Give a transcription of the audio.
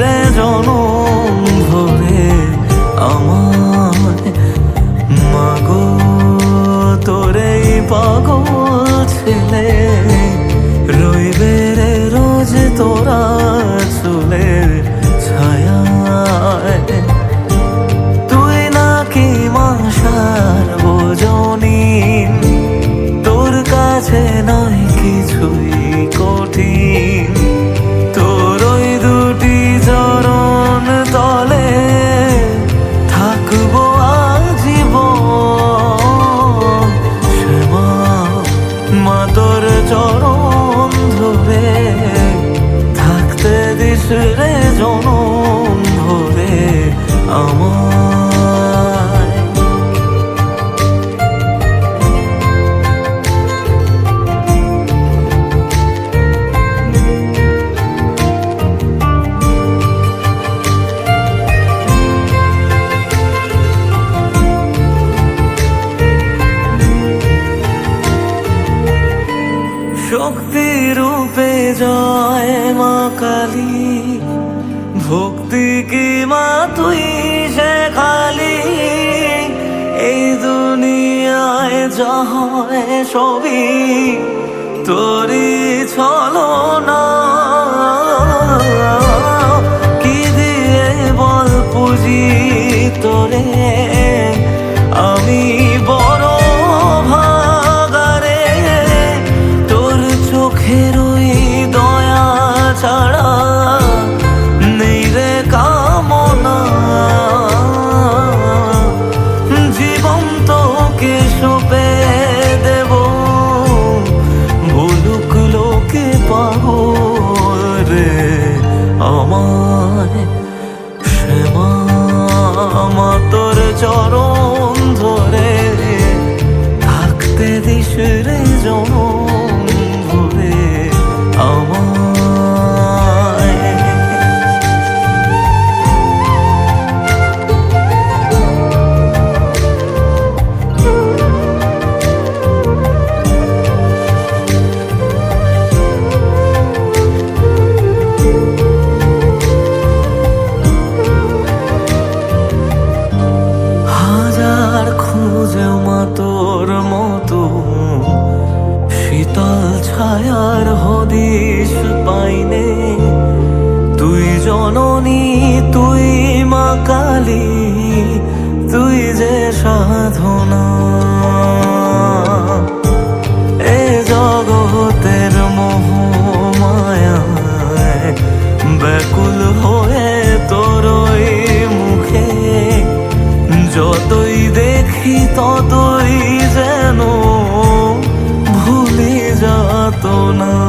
রে জনম ভরে আমার মাগো তোরে পাগল ছেলে। জনম ভরে আমায়। শক্তি রূপে জয় মা কালী। ভক্তি কি মা তুই সে খালি? এই দুনিয়ায় যা ছবি তোরি ছলো না কি দিয়ে বল পুজি তোরে? চরণ ধরে থাকতে দিস জন্য ছায়ার হদিশ পাইনে। তুই জননী, তুই মা কালী, তুই যে সাধনা। এ জগতের মোহ মায়া ব্যাকুল হয়ে তোরই মুখে। যতই দেখি ততই তো না।